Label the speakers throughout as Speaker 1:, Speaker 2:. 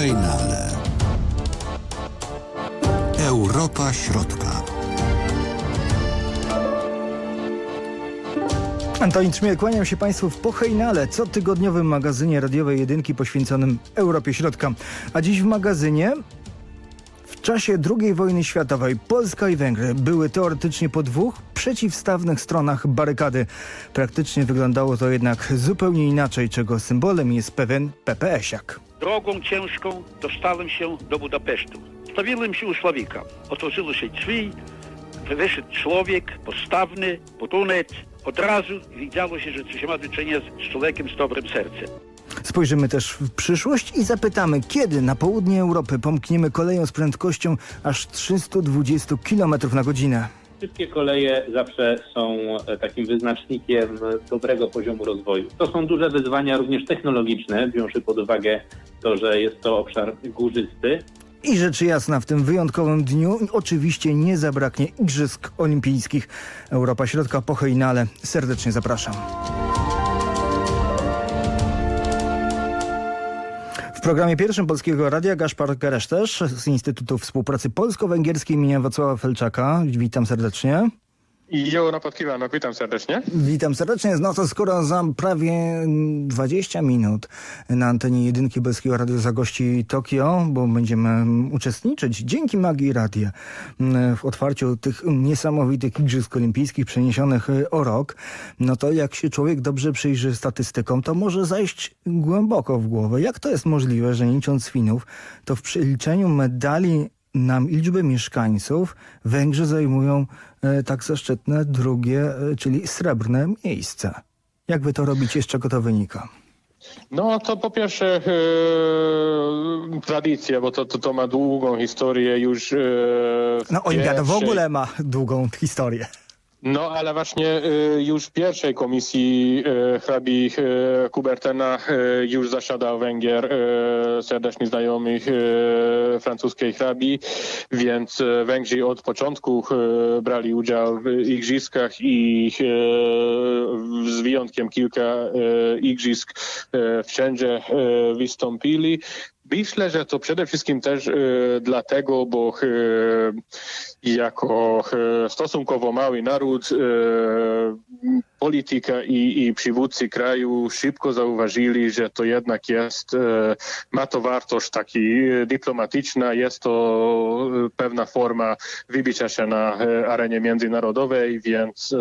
Speaker 1: hejnale. Europa Środka.
Speaker 2: Antoni Trzmiel, kłaniam się Państwu w Pochejnale, cotygodniowym magazynie radiowej jedynki poświęconym Europie Środka. A dziś w magazynie w czasie II wojny światowej Polska i Węgry były teoretycznie po dwóch przeciwstawnych stronach barykady. Praktycznie wyglądało to jednak zupełnie inaczej, czego symbolem jest pewien PPS-iak.
Speaker 3: Drogą ciężką dostałem się do Budapesztu. Stawiłem się u Sławika. Otworzyły się drzwi, wyszedł człowiek postawny, putunec. Od razu widziało się, że się ma do czynienia z człowiekiem z dobrym sercem.
Speaker 2: Spojrzymy też w przyszłość i zapytamy, kiedy na południe Europy pomkniemy koleją z prędkością aż 320 km na godzinę.
Speaker 4: Wszystkie koleje zawsze są e, takim wyznacznikiem dobrego poziomu rozwoju. To są duże wyzwania również technologiczne, biorąc pod uwagę to, że jest to obszar górzysty.
Speaker 2: I rzecz jasna, w tym wyjątkowym dniu oczywiście nie zabraknie Igrzysk Olimpijskich. Europa Środka po Hejnale. Serdecznie zapraszam. Programie pierwszym Polskiego Radia Gaszpar Geresztesz z Instytutu Współpracy Polsko-Węgierskiej imienia Wacława Felczaka. Witam serdecznie.
Speaker 5: I Jo Napotkiwanok, witam serdecznie.
Speaker 2: Witam serdecznie. No to skoro za prawie 20 minut na antenie jedynki Polskiego Radia zagości Tokio, bo będziemy uczestniczyć dzięki magii radia w otwarciu tych niesamowitych Igrzysk Olimpijskich przeniesionych o rok, no to jak się człowiek dobrze przyjrzy statystykom, to może zajść głęboko w głowę. Jak to jest możliwe, że licząc Finów, to w przeliczeniu medali na liczbę mieszkańców Węgrzy zajmują e, tak zaszczytne drugie, e, czyli srebrne miejsce. Jak wy to robicie, z czego to wynika?
Speaker 5: No to po pierwsze e, tradycja, bo to, to, to ma długą historię już. E,
Speaker 2: No Olimpiada w ogóle ma długą historię.
Speaker 5: No ale właśnie e, już w pierwszej komisji e, hrabi Kubertena e, już zasiadał Węgier, serdecznie znajomych e, francuskiej hrabi, więc Węgrzy od początku brali udział w igrzyskach i z wyjątkiem kilka igrzysk wszędzie wystąpili. Myślę, że to przede wszystkim też e, dlatego, bo e, jako e, stosunkowo mały naród e, polityka i, i przywódcy kraju szybko zauważyli, że to jednak jest, e, ma to wartość taki e, dyplomatyczna, jest to e, pewna forma wybicia się na arenie międzynarodowej, więc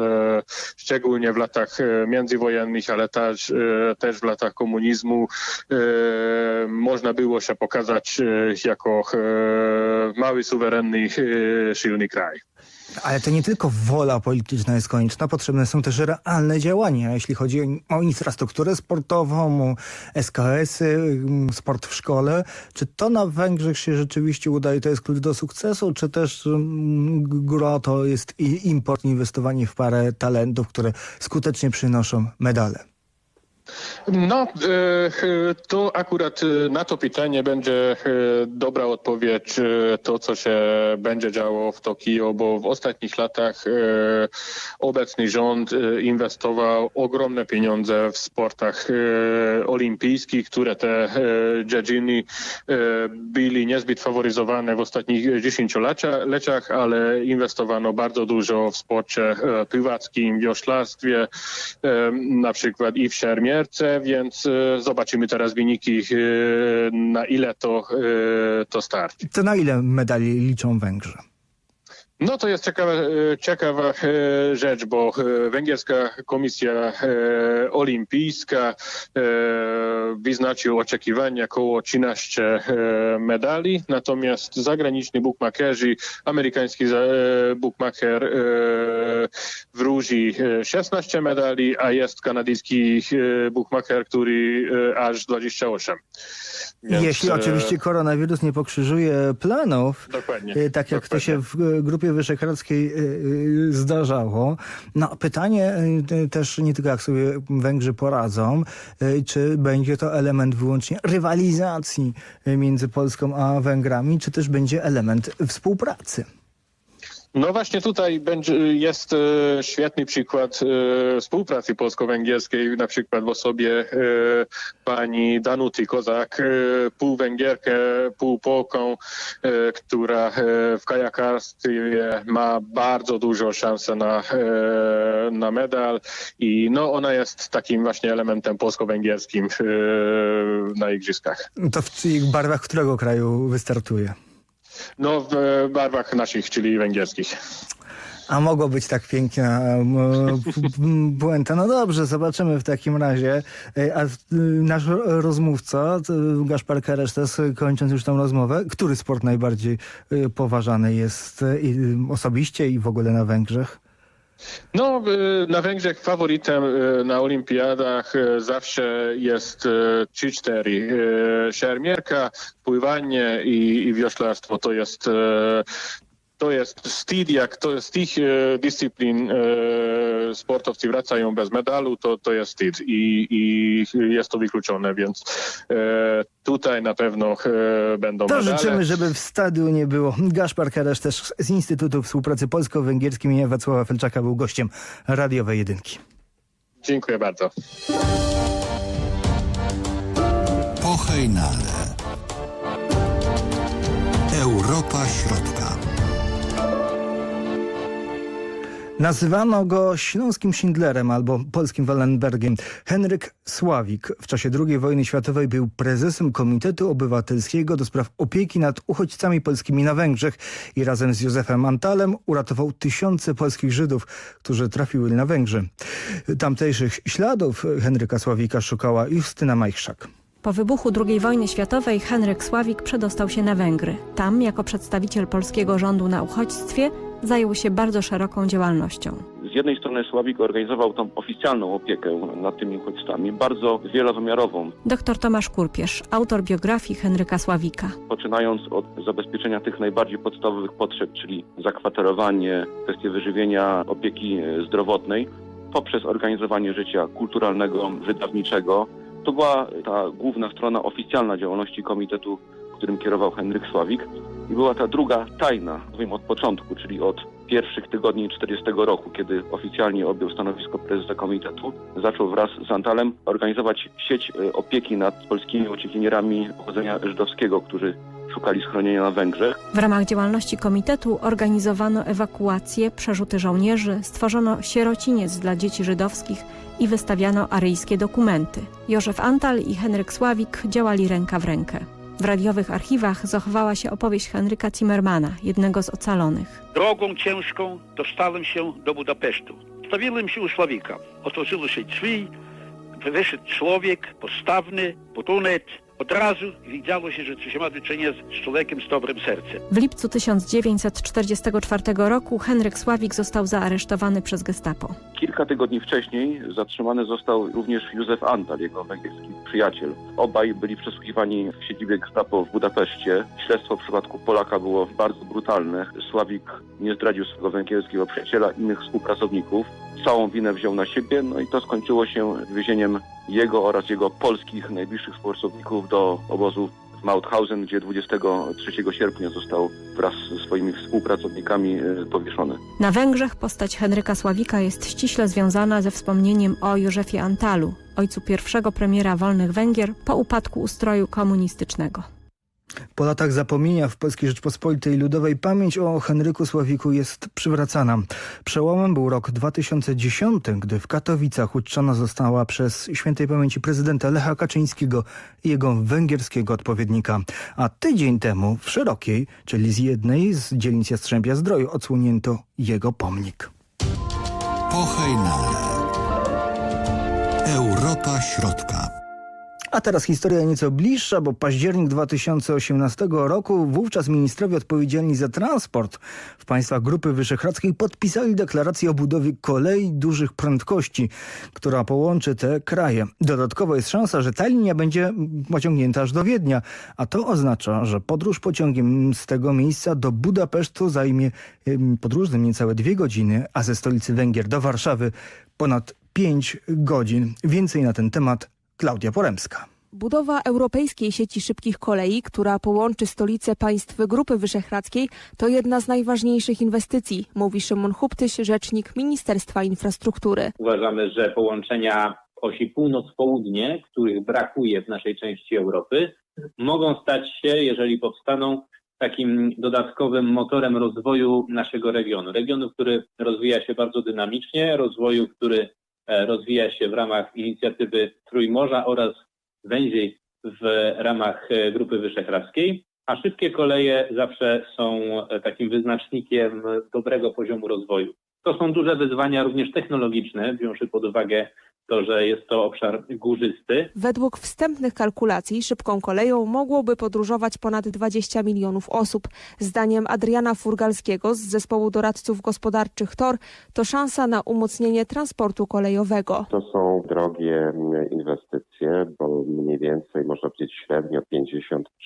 Speaker 5: szczególnie w latach międzywojennych, ale też, też w latach komunizmu można było się pokazać jako mały, suwerenny, silny kraj.
Speaker 2: Ale to nie tylko wola polityczna jest konieczna, potrzebne są też realne działania, jeśli chodzi o infrastrukturę sportową, SKS-y, mm, sport w szkole. Czy to na Węgrzech się rzeczywiście udaje, to jest klucz do sukcesu, czy też mm, gro to jest import, inwestowanie w parę talentów, które skutecznie przynoszą medale?
Speaker 5: No, e, to akurat e, na to pytanie będzie e, dobra odpowiedź to, co się będzie działo w Tokio, bo w ostatnich latach obecny rząd inwestował ogromne pieniądze w sportach olimpijskich, które te dziedziny byli niezbyt faworyzowane w ostatnich dziesięcioleciach, ale inwestowano bardzo dużo w sporcie pływackim, wioślarstwie, na przykład i w więc e, zobaczymy teraz wyniki, e, na ile to, e, to starczy.
Speaker 2: To na ile medali liczą Węgrzy?
Speaker 5: No to jest ciekawa, e, ciekawa e, rzecz, bo e, węgierska komisja e, olimpijska wyznaczył oczekiwania około 13 e, medali, natomiast zagraniczni bookmakerzy, amerykański bookmaker wróży e, 16 medali, a jest kanadyjski bookmaker, który aż 28. Więc,
Speaker 2: Jeśli
Speaker 5: e,
Speaker 2: oczywiście koronawirus nie pokrzyżuje planów,
Speaker 5: Dokładnie.
Speaker 2: e, tak jak to
Speaker 5: dokładnie.
Speaker 2: się w e, Grupie Wyszehradzkiej zdarzało. No pytanie te- też nie tylko jak sobie Węgrzy poradzą, czy będzie to element wyłącznie rywalizacji między Polską a Węgrami, czy też będzie element współpracy.
Speaker 5: No właśnie tutaj będzie, jest e, świetny przykład e, współpracy polsko-węgierskiej, na przykład w osobie e, pani Danuty Kozak, pół Węgierkę, pół Polką, która w kajakarstwie ma bardzo dużo szansę na, na medal i no ona jest takim właśnie elementem polsko-węgierskim na igrzyskach.
Speaker 2: To w czyich barwach którego kraju wystartuje?
Speaker 5: No w e, barwach naszych, czyli węgierskich.
Speaker 2: A mogło być tak piękna puenta. No dobrze, zobaczymy w takim razie. E, A nasz rozmówca, to Gaszpar Keresz, też y, kończąc już tą rozmowę, który sport najbardziej poważany jest osobiście i w ogóle na Węgrzech?
Speaker 5: No, y, na Węgrzech faworytem y, na olimpiadach y, zawsze jest y, 3-4. Y, Szermierka, pływanie i, i wioślarstwo to jest to jest wstyd, jak to z tych e, dyscyplin e, sportowcy wracają bez medalu, to, to jest wstyd i, i jest to wykluczone, więc e, tutaj na pewno e, będą
Speaker 2: To
Speaker 5: medale.
Speaker 2: życzymy, żeby w stadiu nie było. Gaszpar Keresz też z Instytutu Współpracy Polsko-Węgierskiej imienia Wacława Felczaka był gościem radiowej jedynki.
Speaker 5: Dziękuję bardzo.
Speaker 1: Po Hejnale. Europa Środka.
Speaker 2: Nazywano go śląskim Schindlerem albo polskim Wallenbergiem. Henryk Sławik w czasie II wojny światowej był prezesem Komitetu Obywatelskiego do spraw opieki nad uchodźcami polskimi na Węgrzech i razem z Józefem Antalem uratował tysiące polskich Żydów, którzy trafiły na Węgrzy. Tamtejszych śladów Henryka Sławika szukała Justyna Majchrzak.
Speaker 6: Po wybuchu II wojny światowej Henryk Sławik przedostał się na Węgry. Tam, jako przedstawiciel polskiego rządu na uchodźstwie, zajął się bardzo szeroką działalnością.
Speaker 7: Z jednej strony Sławik organizował tą oficjalną opiekę nad tymi uchodźcami, bardzo wielowymiarową,
Speaker 6: Dr Tomasz Kurpierz, autor biografii Henryka Sławika.
Speaker 7: poczynając od zabezpieczenia tych najbardziej podstawowych potrzeb, czyli zakwaterowanie, kwestie wyżywienia, opieki zdrowotnej, poprzez organizowanie życia kulturalnego, wydawniczego. To była ta główna strona oficjalna działalności komitetu, którym kierował Henryk Sławik. I była ta druga tajna, powiem od początku, czyli od pierwszych tygodni 40 roku, kiedy oficjalnie objął stanowisko prezesa komitetu, zaczął wraz z Antalem organizować sieć e, opieki nad polskimi uciekinierami pochodzenia żydowskiego, którzy szukali schronienia na Węgrzech.
Speaker 6: W ramach działalności komitetu organizowano ewakuacje, przerzuty żołnierzy, stworzono sierociniec dla dzieci żydowskich i wystawiano aryjskie dokumenty. Józef Antal i Henryk Sławik działali ręka w rękę. W radiowych archiwach zachowała się opowieść Henryka Zimmermana, jednego z ocalonych.
Speaker 3: Drogą ciężką dostałem się do Budapesztu. Stawiłem się u Sławika. Otworzyły się drzwi, wyszedł człowiek postawny, potunet. Od razu widziało się, że się ma do czynienia z człowiekiem z dobrym sercem.
Speaker 6: W lipcu 1944 roku Henryk Sławik został zaaresztowany przez gestapo.
Speaker 7: Kilka tygodni wcześniej zatrzymany został również Józef Antal, jego węgierski przyjaciel. Obaj byli przesłuchiwani w siedzibie Gestapo w Budapeszcie. Śledztwo w przypadku Polaka było bardzo brutalne. Sławik nie zdradził swojego węgierskiego przyjaciela, innych współpracowników. Całą winę wziął na siebie, no i to skończyło się wywiezieniem jego oraz jego polskich najbliższych współpracowników do obozu w Mauthausen, gdzie 23 sierpnia został wraz ze swoimi współpracownikami e, powieszony.
Speaker 6: Na Węgrzech postać Henryka Sławika jest ściśle związana ze wspomnieniem o Józefie Antalu, ojcu pierwszego premiera wolnych Węgier po upadku ustroju komunistycznego.
Speaker 2: Po latach zapomnienia w Polskiej Rzeczpospolitej Ludowej pamięć o Henryku Sławiku jest przywracana. Przełomem był rok 2010, gdy w Katowicach uczczona została przez świętej pamięci prezydenta Lecha Kaczyńskiego i jego węgierskiego odpowiednika. A tydzień temu w Szerokiej, czyli z jednej z dzielnic Jastrzębia Zdroju, odsłonięto jego pomnik.
Speaker 1: Po Hejnale. Europa Środka.
Speaker 2: A teraz historia nieco bliższa, bo październik 2018 roku wówczas ministrowie odpowiedzialni za transport w państwach Grupy Wyszehradzkiej podpisali deklarację o budowie kolei dużych prędkości, która połączy te kraje. Dodatkowo jest szansa, że ta linia będzie pociągnięta aż do Wiednia, a to oznacza, że podróż pociągiem z tego miejsca do Budapesztu zajmie podróżnym niecałe dwie godziny, a ze stolicy Węgier do Warszawy ponad pięć godzin. Więcej na ten temat Klaudia Poremska.
Speaker 8: Budowa europejskiej sieci szybkich kolei, która połączy stolice państw Grupy Wyszehradzkiej, to jedna z najważniejszych inwestycji, mówi Szymon Huptyś, rzecznik Ministerstwa Infrastruktury.
Speaker 4: Uważamy, że połączenia osi północ-południe, których brakuje w naszej części Europy, mogą stać się, jeżeli powstaną, takim dodatkowym motorem rozwoju naszego regionu. Regionu, który rozwija się bardzo dynamicznie, rozwoju, który rozwija się w ramach inicjatywy Trójmorza oraz węziej w ramach e, Grupy Wyszehradzkiej. A szybkie koleje zawsze są e, takim wyznacznikiem dobrego poziomu rozwoju. To są duże wyzwania również technologiczne, wziąwszy pod uwagę to, że jest to obszar górzysty.
Speaker 8: Według wstępnych kalkulacji szybką koleją mogłoby podróżować ponad 20 milionów osób. Zdaniem Adriana Furgalskiego z zespołu doradców gospodarczych TOR to szansa na umocnienie transportu kolejowego.
Speaker 9: To są drogie mm, inwestycje, bo mniej więcej można powiedzieć średnio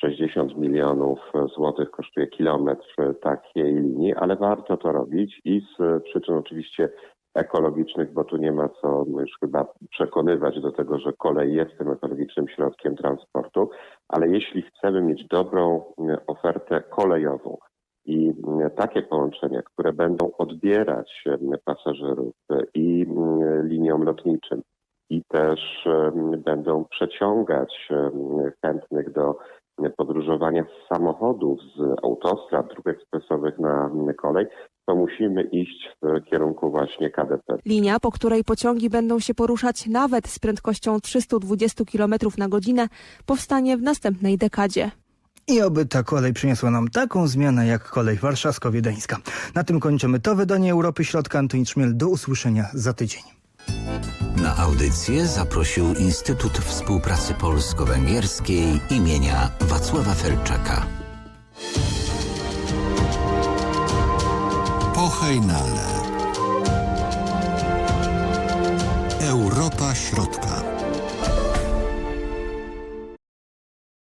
Speaker 9: 50-60 milionów złotych kosztuje kilometr takiej linii, ale warto to robić i z przyczyn oczywiście ekologicznych, bo tu nie ma co już chyba przekonywać do tego, że kolej jest tym ekologicznym środkiem transportu, ale jeśli chcemy mieć dobrą mm, ofertę kolejową, i mm, takie połączenia, które będą odbierać mm, pasażerów i liniom lotniczym, i też będą przeciągać chętnych do podróżowania z samochodów, z autostrad, dróg ekspresowych na kolej, to musimy iść w kierunku właśnie KDP.
Speaker 8: Linia, po której pociągi będą się poruszać nawet z prędkością 320 km na godzinę, powstanie w następnej dekadzie.
Speaker 2: I oby ta kolej przyniosła nam taką zmianę jak kolej warszawsko-wiedeńska. Na tym kończymy to wydanie Europy Środka. Antoni Trzmiel, do usłyszenia za tydzień.
Speaker 10: Na audycję zaprosił Instytut Współpracy Polsko-Węgierskiej imienia Wacława Felczaka.
Speaker 1: Pochejnale. Europa Środka.